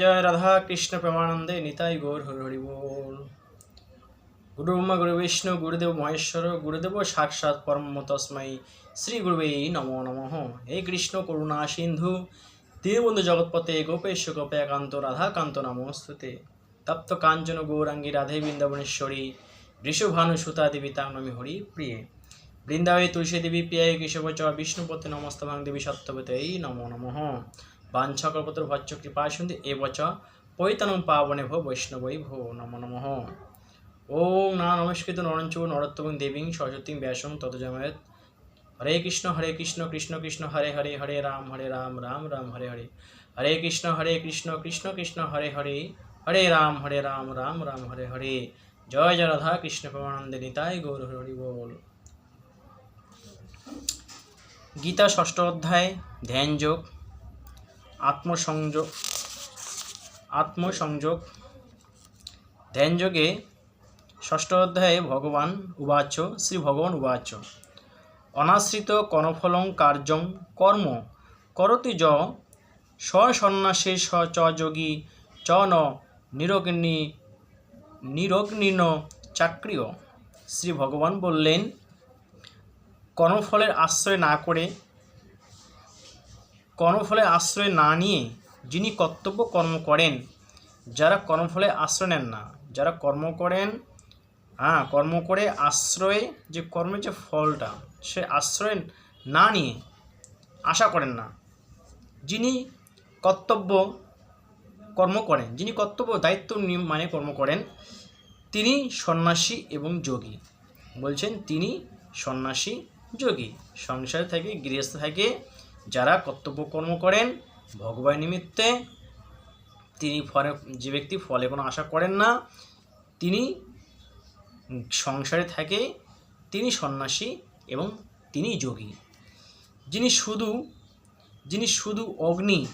জয় রাধা কৃষ্ণ প্রেমানন্দে নিতাই গৌর হরি বল। গুরু ব্রহ্মা গুরু বিষ্ণু, গুরুদেব মহেশ্বর, গুরুদেব সাক্ষাৎ পরম তস্মাই শ্রী গুরুবে নমো নমঃ। হে কৃষ্ণ করুণা সিন্ধু, দীনবন্ধু জগৎপতে গোপেশ গোপে একান্ত রাধাকান্ত নমস্তুতে। তপ্ত কাঞ্চন, গৌরাঙ্গী, রাধে বৃন্দাবনেশ্বরী, ঋষভানু, সুতা দেবী তাং নমি হরি প্রিয়ে। বৃন্দাবী তুলসী দেবী প্রিয়ায় কেশবচ বিষ্ণুপতি নমস্তভাং দেবী সত্যবতে এই নমো নমঃ। বাঞ্ছকল্পতর ভচ্চ কৃপা শুনতে এ বচ পৈতনম পাবনে ভো বৈষ্ণবৈ ভো নমো নমঃ। ওম না নমস্কৃত নরঞ্চ নরোত্তম দেবীং সরস্বতী ব্যাসং ততজময়ত হরে কৃষ্ণ হরে কৃষ্ণ কৃষ্ণ কৃষ্ণ, হরে হরে হরে রাম হরে রাম রাম রাম, হরে হরে। হরে কৃষ্ণ হরে কৃষ্ণ কৃষ্ণ কৃষ্ণ, হরে হরে। হরে রাম হরে রাম রাম রাম, হরে হরে। জয় জয় রাধা কৃষ্ণ প্রেমানন্দে নিতাই গৌর হরি বল। গীতা ষষ্ঠ অধ্যায়, ধ্যান যোগ। আত্মসংযোগ আত্মসংযোগ। ধ্যান যোগে ষষ্ঠ অধ্যায়ে ভগবান উবাচ শ্রী ভগবান উবাচ অনাশ্রিত কর্মফলং কার্যং কর্ম, করতি য স্বসন্ন্যাসে স চ যোগী, চ ন নিরগ্নি, নিরগ্নিন চাকরিয়। শ্রী ভগবান বললেন, কর্মফলের আশ্রয় না করে কর্মফলের আশ্রয় না নিয়ে যিনি কর্তব্য কর্ম করেন, যারা কর্মফলে আশ্রয় নেন না, যারা কর্ম করেন হ্যাঁ কর্ম করে আশ্রয়ে যে কর্মের যে ফলটা, সে আশ্রয় না নিয়ে আশা করেন না। যিনি কর্তব্য কর্ম করেন, যিনি কর্তব্য দায়িত্ব মানে কর্ম করেন, তিনি সন্ন্যাসী এবং যোগী। বলছেন, তিনি সন্ন্যাসী, যোগী। সংসার থেকে, গৃহস্থ থেকে যারা কর্তব্য কর্ম করেন, ভগবান নিমিত্তে তিনি ফলে, যে ব্যক্তি ফলে কোনো আশা করেন না, তিনি সংসারে থাকে, তিনি সন্ন্যাসী এবং তিনি যোগী। যিনি শুধু যিনি শুধু অগ্নি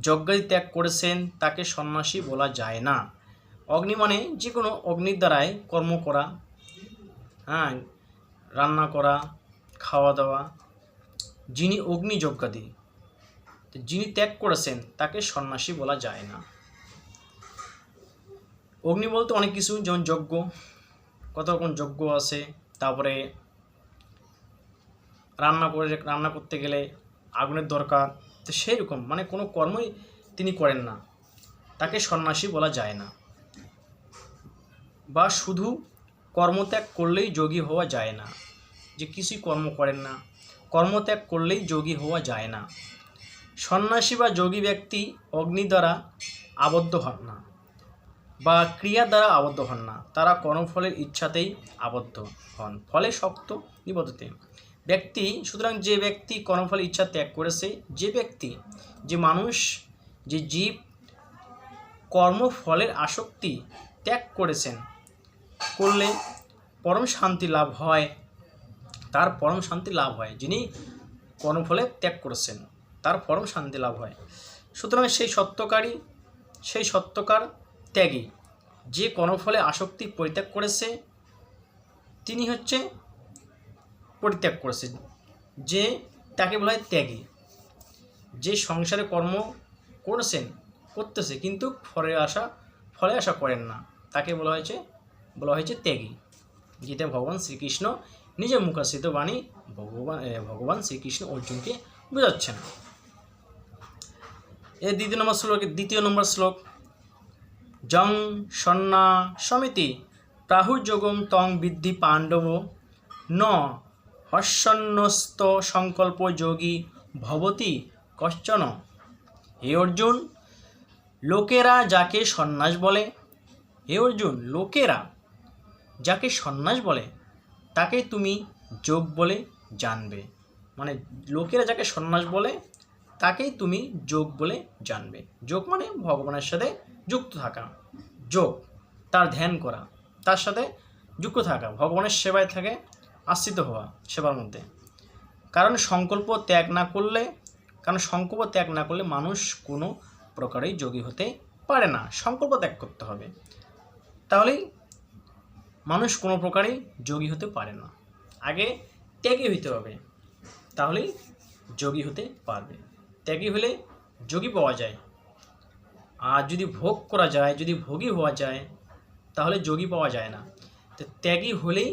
যজ্ঞাদি ত্যাগ করেছেন, তাকে সন্ন্যাসী বলা যায় না। অগ্নি মানে যে কোনো অগ্নির দ্বারাই কর্ম করা হ্যাঁ রান্না করা, খাওয়া দাওয়া যিনি অগ্নি যজ্ঞাদি যিনি ত্যাগ করেছেন, তাকে সন্ন্যাসী বলা যায় না। অগ্নি বলতে অনেক কিছু, যেমন যজ্ঞ কত রকম যজ্ঞ আছে, তারপরে রান্না করে, রান্না করতে গেলে আগুনের দরকার, তো সেই রকম মানে কোনো কর্মই তিনি করেন না। তাকে সন্ন্যাসী বলা যায় না। বা শুধু কর্মত্যাগ করলেই যোগী হওয়া যায় না, যে কিছুই কর্ম করেন না। কর্মত্যাগ করলেই যোগী হওয়া যায় না। সন্ন্যাসী বা যোগী ব্যক্তি অগ্নি দ্বারা আবদ্ধ হন না বা ক্রিয়া দ্বারা আবদ্ধ হন না। তারা কর্মফলের ইচ্ছাতেই আবদ্ধ হন, ফলে শক্ত নিবদ্ধতে। ব্যক্তি, সুতরাং যে ব্যক্তি কর্মফলের ইচ্ছা ত্যাগ করেছে, যে ব্যক্তি, যে মানুষ, যে জীব কর্মফলের আসক্তি ত্যাগ করেছেন, করলে পরম শান্তি লাভ হয়। তার পরম শান্তি লাভ হয়, যিনি কর্মফলে ত্যাগ করেছেন, তার পরম শান্তি লাভ হয়। সুতরাং সেই সত্যকারী, সেই সত্যকার ত্যাগী, যে কর্মফলে আসক্তি পরিত্যাগ করেছে, তিনি হচ্ছে পরিত্যাগ করেছে, যে তাকে বলা হয় ত্যাগী। যে সংসারে কর্ম করেছেন, করতেছে, কিন্তু ফলে আশা ফলে আশা করেন না, তাকে বলা হয়েছে বলা হয়েছে ত্যাগী। গীতা ভগবান শ্রীকৃষ্ণ নিজের মুখাশ্রিত বাণী ভগবান ভগবান শ্রীকৃষ্ণ অর্জুনকে বোঝাচ্ছেন। এ দ্বিতীয় নম্বর শ্লোক, দ্বিতীয় নম্বর শ্লোক। জং সন্না সমিতি প্রাহুযোগম তং বিদ্ধি পাণ্ডব। ন হর্ষণ্যস্ত সংকল্প যোগী ভবতি কশ্চন। হে অর্জুন, লোকেরা যাকে সন্ন্যাস বলে, হে অর্জুন, লোকেরা যাকে সন্ন্যাস বলে তাকে তুমি যোগ বলে জানবে। মানে লোকেরা যাকে সন্ন্যাস বলে, তাকেই তুমি যোগ বলে জানবে। যোগ মানে ভগবানের সাথে যুক্ত থাকা। যোগ, তার ধ্যান করা। তার সাথে যুক্ত থাকা। ভগবানের সেবায় থাকে, আশ্রিত হওয়া সেবার মধ্যে। কারণ সংকল্প ত্যাগ না করলে, কারণ সংকল্প ত্যাগ না করলে মানুষ কোনো প্রকারেই যোগী হতে পারে না। সংকল্প ত্যাগ করতে হবে। তাহলেই মানুষ কোনো প্রকারেই যোগী হতে পারে না। আগে ত্যাগী হইতে হবে, তাহলেই যোগী হতে পারবে। ত্যাগী হলে যোগী পাওয়া যায়। আর যদি ভোগ করা যায়, যদি ভোগী হওয়া যায়, তাহলে যোগী পাওয়া যায় না। তো ত্যাগী হলেই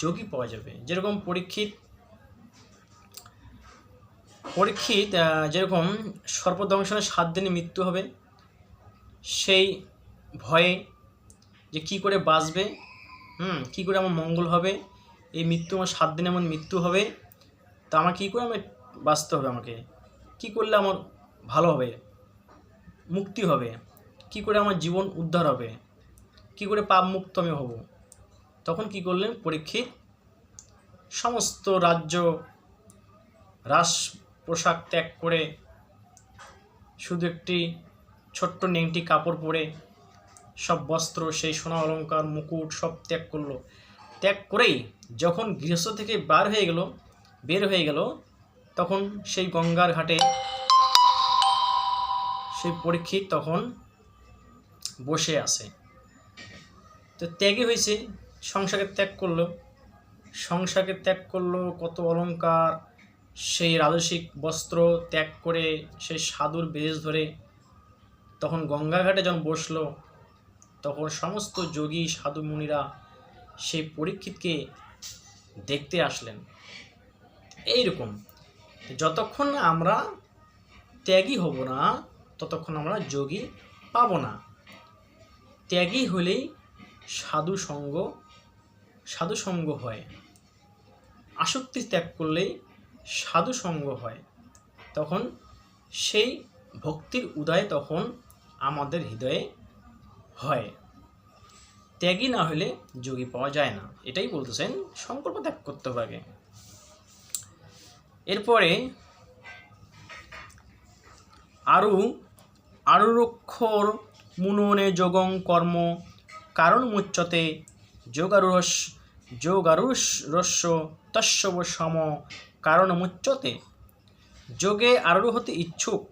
যোগী পাওয়া যাবে। যেরকম পরীক্ষিত পরীক্ষিত যেরকম সর্পদংশনের সাত দিনে মৃত্যু হবে, সেই ভয়ে যে কি করে বাঁচবে হুম, কী করে আমার মঙ্গল হবে? এই মৃত্যু আমার সাত দিনে আমার মৃত্যু হবে। তা আমার কী করে আমি বাঁচতে হবে আমাকে? কি করলে আমার ভালো হবে? মুক্তি হবে? কি করে আমার জীবন উদ্ধার হবে? কি করে পাপ মুক্ত আমি হব? তখন কি করলেন? পরীক্ষিত সমস্ত রাজ্য রাস পোশাক ত্যাগ করে শুধু একটি ছোট্ট নেংটি কাপড় পরে সব বস্ত্র, সেই সোনা অলংকার, মুকুট সব ত্যাগ করল। ত্যাগ করেই যখন গৃহস্থ থেকে বার হয়ে গেল, বের হয়ে গেল, তখন সেই গঙ্গার ঘাটে সেই পরীক্ষিত তখন বসে আছে। তো ত্যাগই হয়েছে, সংসারকে ত্যাগ করল। সংসারকে ত্যাগ করল, কত অলংকার, সেই রাজসিক বস্ত্র ত্যাগ করে, সেই সাধুর বেশ ধরে তখন গঙ্গাঘাটে যখন বসল তখন সমস্ত যোগী সাধু মুনিরা সেই পরীক্ষিতকে দেখতে আসলেন। এইরকম, যতক্ষণ আমরা ত্যাগী হব না, ততক্ষণ আমরা যোগী পাব না। ত্যাগী হলেই সাধু সঙ্গ সাধু সঙ্গ হয়। আসক্তি ত্যাগ করলেই সাধু সঙ্গ হয়। তখন সেই ভক্তির উদয় তখন আমাদের হৃদয়ে হয়। ত্যাগী না হলে যোগী পাওয়া যায় না। এটাই বলতেছেন সংকল্প ত্যাগ করতে হবে আগে। এরপরে আরু, আরুরক্ষর মুননে যোগং কর্ম, কারণ মুচ্যতে যোগারুরস যোগারুষ রস্য, তস্যব সম, কারণ মুচ্চতে যোগে আরোহ হতে ইচ্ছুক,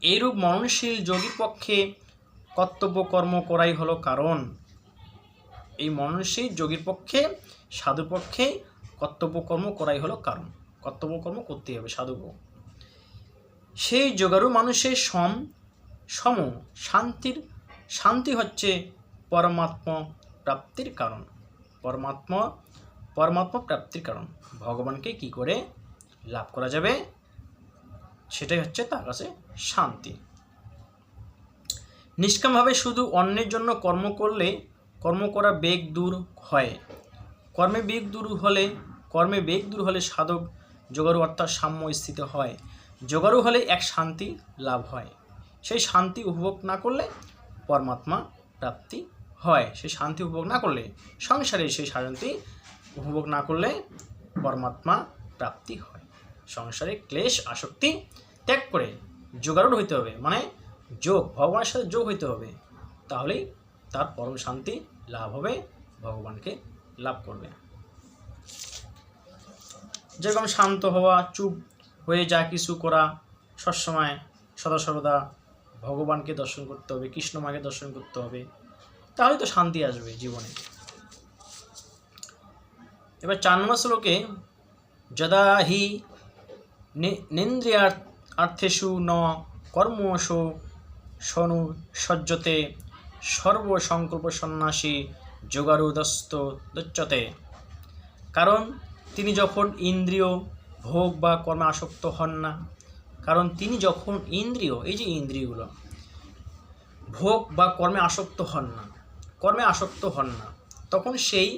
এইরূপ মননশীল যোগীর পক্ষে কর্তব্য কর্ম করাই হলো কারণ। এই মননশীল যোগীর পক্ষে, সাধুর পক্ষে কর্তব্য কর্ম করাই হলো কারণ। কর্তব্য কর্ম করতেই হবে সাধুকে সেই যোগারু মানুষের সম সম শান্তির, শান্তি হচ্ছে পরমাত্ম প্রাপ্তির কারণ। পরমাত্মা, পরমাত্ম প্রাপ্তির কারণ। ভগবানকে কি করে লাভ করা যাবে? সেটাই হচ্ছে তার কাছে শান্তি। নিষ্কামভাবে শুধু অন্যের জন্য কর্ম করলে কর্ম করা বেগ দূর হয়। কর্মে বেগ দূর হলে, কর্মে বেগ দূর হলে সাধক যোগারু অর্থাৎ সাম্য স্থিত হয়। যোগারু হলে এক শান্তি লাভ হয়। সেই শান্তি উপভোগ না করলে পরমাত্মা প্রাপ্তি হয়। সেই শান্তি উপভোগ না করলে সংসারে সেই শান্তি উপভোগ না করলে পরমাত্মা প্রাপ্তি হয়। সংসারে ক্লেশ, আসক্তি ত্যাগ করে যোগারূঢ় হইতে হবে। মানে যোগ, ভগবানের সাথে যোগ হইতে হবে। তাহলেই তার পরম শান্তি লাভ হবে, ভগবানকে লাভ করবে। যেরকম শান্ত হওয়া, চুপ হয়ে যা কিছু করা, সবসময় সদা সর্বদা ভগবানকে দর্শন করতে হবে, কৃষ্ণ মাকে দর্শন করতে হবে তাহলে তো শান্তি আসবে জীবনে। এবার চার নম্বর শ্লোকে, যদা হি নে- নেন্দ্রিয়ার আর্থেষু ন কর্মসু সনু সজ্জতে সর্বসংকল্প সন্ন্যাসী যোগারুদস্ত দচ্যতে। কারণ তিনি যখন ইন্দ্রিয় ভোগ বা কর্মে আসক্ত হন না, কারণ তিনি যখন ইন্দ্রিয়, এই যে ইন্দ্রিয়গুলো, ভোগ বা কর্মে আসক্ত হন না, কর্মে আসক্ত হন না, তখন সেই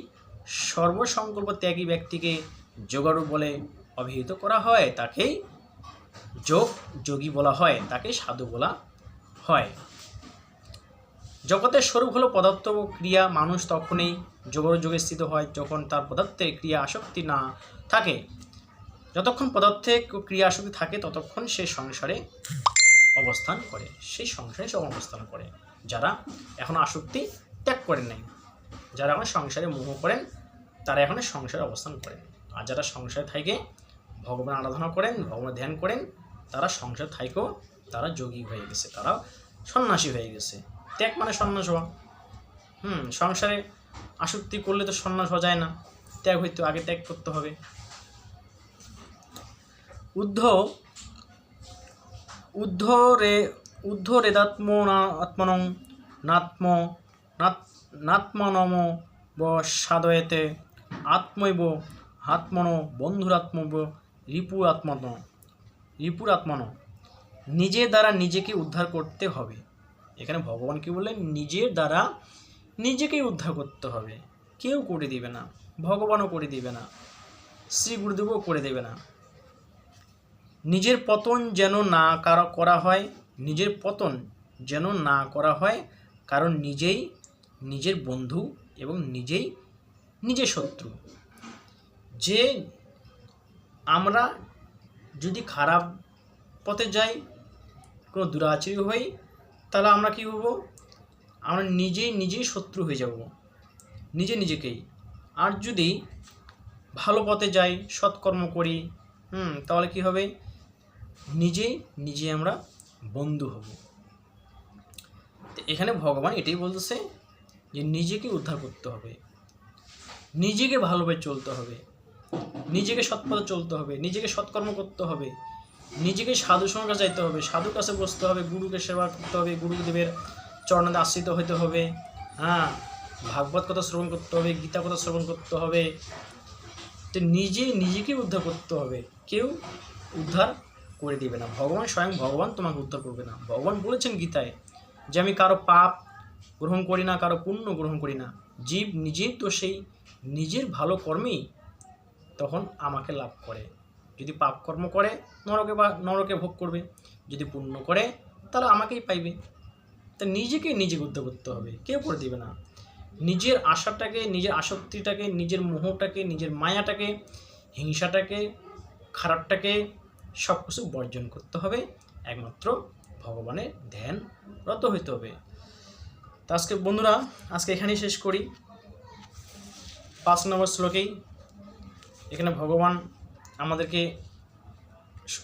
সর্বসংকল্প ত্যাগী ব্যক্তিকে যোগারু বলে অভিহিত করা হয়। তাকেই যোগ যোগী বলা হয়, তাকে সাধু বলা হয়। জগতের স্বরূপ হলো পদার্থ ক্রিয়া। মানুষ তখনই যোগর যোগে স্থিত হয় যখন তার পদার্থে ক্রিয়া আসক্তি না থাকে। যতক্ষণ পদার্থে ক্রিয়া আসক্তি থাকে, ততক্ষণ সে সংসারে অবস্থান করে। সেই সংসারে সব অবস্থান করে, যারা এখন আসক্তি ত্যাগ করেন নাই। যারা এখন সংসারে মোহ করেন, তারা এখন সংসারে অবস্থান করেন। আর যারা সংসারে থাকে, ভগবান আরাধনা করেন, ভগবান ধ্যান করেন, তারা সংসার থাইকেও তারা যোগী হয়ে গেছে, তারা সন্ন্যাসী হয়ে গেছে। ত্যাগ মানে সন্ন্যাস হওয়া। হুম, সংসারে আসক্তি করলে তো সন্ন্যাস হওয়া যায় না। ত্যাগ হইতে আগে ত্যাগ করতে হবে। উদ্ধ উদ্ধরে উদ্ধরেদাত্ম আত্মনং নাত্ম, নাত- নাত্মনম ব সাদয়েতে আত্মৈব আত্মন বন্ধুরাত্মব রিপুর আত্মন রিপুর আত্মন নিজের দ্বারা নিজেকে উদ্ধার করতে হবে। এখানে ভগবান কি বললেন? নিজের দ্বারা নিজেকেই উদ্ধার করতে হবে। কেউ করে দিবে না। ভগবানও করে দিবে না। শ্রী গুরুদেবও করে দেবে না। নিজের পতন যেন না কারও হয়, নিজের পতন যেন না করা হয়, কারণ নিজেই নিজের বন্ধু এবং নিজেই নিজের শত্রু। যে আমরা যদি খারাপ পথে যাই কোনো দুরাচারী হই, তাহলে আমরা কী হব? আমরা নিজেই নিজেই শত্রু হয়ে যাব। নিজে নিজেকেই। আর যদি ভালো পথে যাই, সৎকর্ম করি, হুম, তাহলে কি হবে? নিজেই নিজে আমরা বন্ধু হব। এখানে ভগবান এটাই বলতেছে যে নিজেকে উদ্ধার করতে হবে। নিজেকে ভালোভাবে চলতে হবে। নিজেকে সৎপথে চলতে হবে। নিজেকে সৎকর্ম করতে হবে। নিজেকে সাধু সঙ্গে যাইতে হবে, সাধুর কাছে বসতে হবে, গুরুকে সেবা করতে হবে, গুরুদেবের চরণে আশ্রিত হতে হবে হ্যাঁ? ভাগবত কথা শ্রবণ করতে হবে, গীতা কথা শ্রবণ করতে হবে। তো নিজে, নিজেকে উদ্ধার করতে হবে। কেউ উদ্ধার করে দিবে না। ভগবান স্বয়ং ভগবান তোমাকে উদ্ধার করবে না। ভগবান বলেছেন গীতায় যে আমি কারও পাপ গ্রহণ করি না, কারও পুণ্য গ্রহণ করি না। জীব নিজেই তো সেই নিজের ভালো কর্মেই তখন আমাকে লাভ করে। যদি পাপ কর্ম করে, নরকে বা নরকে ভোগ করবে, যদি পুণ্য করে, তাহলে আমাকেই পাইবে। তা নিজেকে নিজে উদ্ধার করতে হবে, কেউ করে দিবে না। নিজের আশাটাকে, নিজের আসক্তিটাকে, নিজের মোহটাকে, নিজের মায়াটাকে, হিংসাটাকে, খারাপটাকে সব কিছু বর্জন করতে হবে। একমাত্র ভগবানের ধ্যান রত হইতে হবে। তো আজকে বন্ধুরা, আজকে এখানেই শেষ করি। পাঁচ নম্বর শ্লোকেই, এখানে ভগবান আমাদেরকে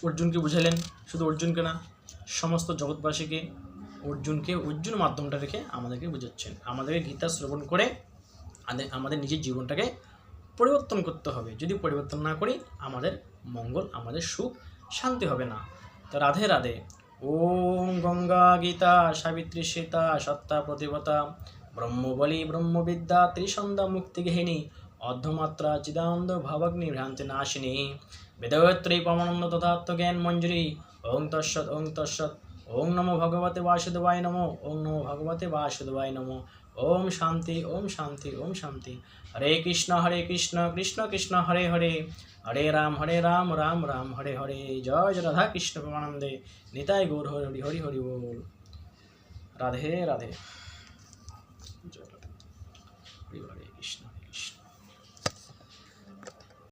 অর্জুনকে বুঝালেন শুধু অর্জুনকে না, সমস্ত জগৎবাসীকে অর্জুনকে অর্জুন মাধ্যমটা রেখে আমাদেরকে বুঝাচ্ছেন। আমাদেরকে গীতা শ্রবণ করে আমাদের নিজের জীবনটাকে পরিবর্তন করতে হবে। যদি পরিবর্তন না করি, আমাদের মঙ্গল, আমাদের সুখ, শান্তি হবে না। তো রাধে রাধে। ওম গঙ্গা গীতা, সাবিত্রী সীতা, সত্তা প্রতিভতা ব্রহ্মবলী ব্রহ্মবিদ্যা ত্রিসন্ধ্যা মুক্তিগৃহিণী অর্ধমাত্রা চিদানন্দ ভাবাগ্নি ভ্রান্তি নাশিনী। বেদয়ত্রী পমানন্দ তথাত্ম জ্ঞান মঞ্জুরি। ওং তৎসৎ ওং তৎসৎ, ওং নমো ভগবতে বাসুদেবায় নমো, ওং নমো ভগবতে বাসুদেবায় নমো। ওম শান্তি ওম শান্তি ওম শান্তি। হরে কৃষ্ণ হরে কৃষ্ণ কৃষ্ণ কৃষ্ণ, হরে হরে। হরে রাম হরে রাম রাম রাম, হরে হরে। জয় রাধা কৃষ্ণ প্রেমানন্দে নিতাই গৌর হরি হরি হরি বল। রাধে রাধে।